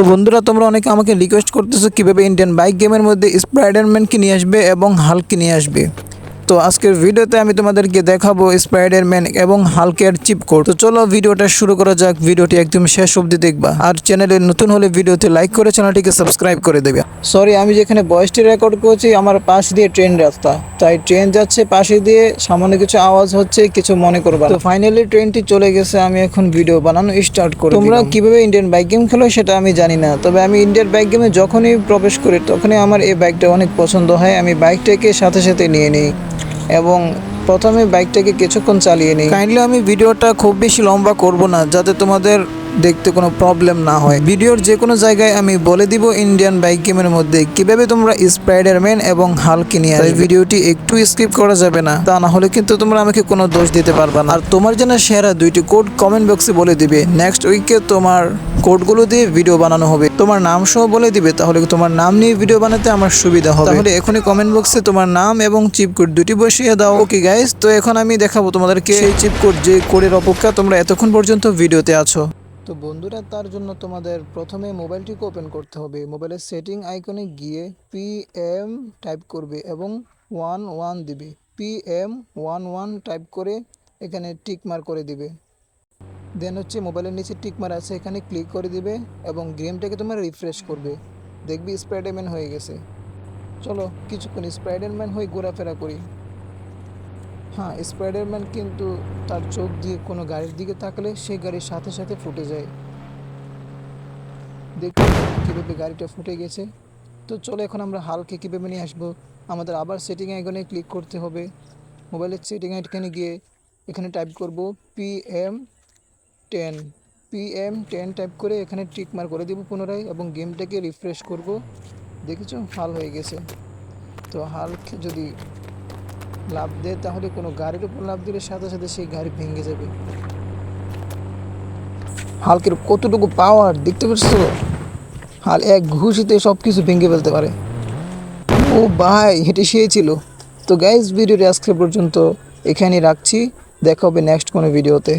তো বন্ধুরা, তোমরা অনেকে আমাকে রিকোয়েস্ট করতেছো কীভাবে ইন্ডিয়ান বাইক গেমের মধ্যে স্পাইডারম্যানকে নিয়ে আসবে এবং হালকে নিয়ে আসবে। তো আজকের ভিডিওতে আমি তোমাদেরকে দেখাবো স্পাইডারম্যান এবং হালকের চিপ কোড তো চলো ভিডিওটা শুরু করা যাক ভিডিওটি একদম শেষ অবধি দেখবা। আর চ্যানেলে নতুন হলে ভিডিওতে লাইক করে চ্যানেলটিকে সাবস্ক্রাইব করে দেবে। সরি আমি যেখানে বয়সটি রেকর্ড করছি আমার পাশ দিয়ে ট্রেন রাস্তা। তাই ট্রেন যাচ্ছে পাশে দিয়ে সামান্য কিছু আওয়াজ হচ্ছে কিছু মনে করবা তো ফাইনালি ট্রেনটি চলে গেছে আমি এখন ভিডিও বানানো স্টার্ট করি তোমরা কীভাবে ইন্ডিয়ান বাইক গেম খেলো সেটা আমি জানি না। তবে আমি ইন্ডিয়ান বাইক গেমে যখনই প্রবেশ করি তখনই আমার এই বাইকটা অনেক পছন্দ হয়। আমি বাইকটাকে সাথে সাথে নিয়ে নিই। এবং প্রথমে বাইকটাকে কিছুক্ষণ চালিয়ে নিই। কাইন্ডলি আমি ভিডিওটা খুব বেশি লম্বা করব না, যাতে তোমাদের দেখতে কোনো প্রবলেম না হয়। ভিডিওর যে কোনো জায়গায় আমি বলে দিব ইন্ডিয়ান বাইক গেমের মধ্যে কীভাবে তোমরা স্পাইডারম্যান এবং হালকে নিয়ে আসবে। ভিডিওটি একটু স্কিপ করা যাবে না। তা না হলে কিন্তু তোমরা আমাকে কোনো দোষ দিতে পারবে না। আর তোমার জন্য সেরা দুইটি কোড কমেন্ট বক্সে বলে দিবে। নেক্সট উইকে তোমার কোডগুলো দিয়ে ভিডিও বানানো হবে। তোমার নাম সহ বলে দিবে, তাহলে তোমার নাম নিয়ে ভিডিও বানাতে আমার সুবিধা হবে। তাহলে এখনই কমেন্ট বক্সে তোমার নাম এবং চিপ কোড দুটি বসিয়ে দাও। ওকে গাইস তো এখন আমি দেখাবো তোমাদেরকে সেই চিপ কোড যে কোডের অপেক্ষা তোমরা এতক্ষণ পর্যন্ত ভিডিওতে আছো। তো বন্ধুরা, তার জন্য তোমাদের প্রথমে মোবাইলটিকে ওপেন করতে হবে। মোবাইলের সেটিং আইকনে গিয়ে পি এম টাইপ করবে এবং ওয়ান ওয়ান দিবে। P M one one type করে এখানে টিকমার করে দিবে। দেন হচ্ছে মোবাইলের নিচে টিকমার আছে, এখানে ক্লিক করে দিবে এবং গেমটাকে তোমার রিফ্রেশ করবে। দেখবি স্পাইডারম্যান হয়ে গেছে। চলো কিছুক্ষণ স্পাইডারম্যান হয়ে ঘোরাফেরা করি। হ্যাঁ স্পাইডারম্যান কিন্তু তার চোখ দিয়ে কোনো গাড়ির দিকে তাকালে সেই গাড়ির সাথে সাথে ফুটে যায়। দেখুন কীভাবে গাড়িটা ফুটে গেছে। তো চলো এখন আমরা হালকে কীভাবে নিয়ে আসব। আমাদের আবার সেটিং আইকনে ক্লিক করতে হবে। মোবাইলের সেটিং আইকনে গিয়ে এখানে টাইপ করব P M ten P M ten type করে এখানে টিক মার করে দেবো পুনরায় এবং গেমটাকে রিফ্রেশ করব। দেখেছ? হাল হয়ে গেছে। তো হালক যদি লাভ দেয়, তাহলে কোনো গাড়ির উপর লাভ দিলে সাথে সাথে সেই গাড়ি ভেঙে যাবে। হালকের কতটুকু পাওয়ার দেখতে পাচ্ছ হাল এক ঘুষিতে সব কিছু ভেঙে ফেলতে পারে। ও ভাই, হেঁটে সেই ছিল। তো গাইজ ভিডিওটি আজকে পর্যন্ত এখানেই রাখছি। দেখা হবে নেক্সট কোনো ভিডিওতে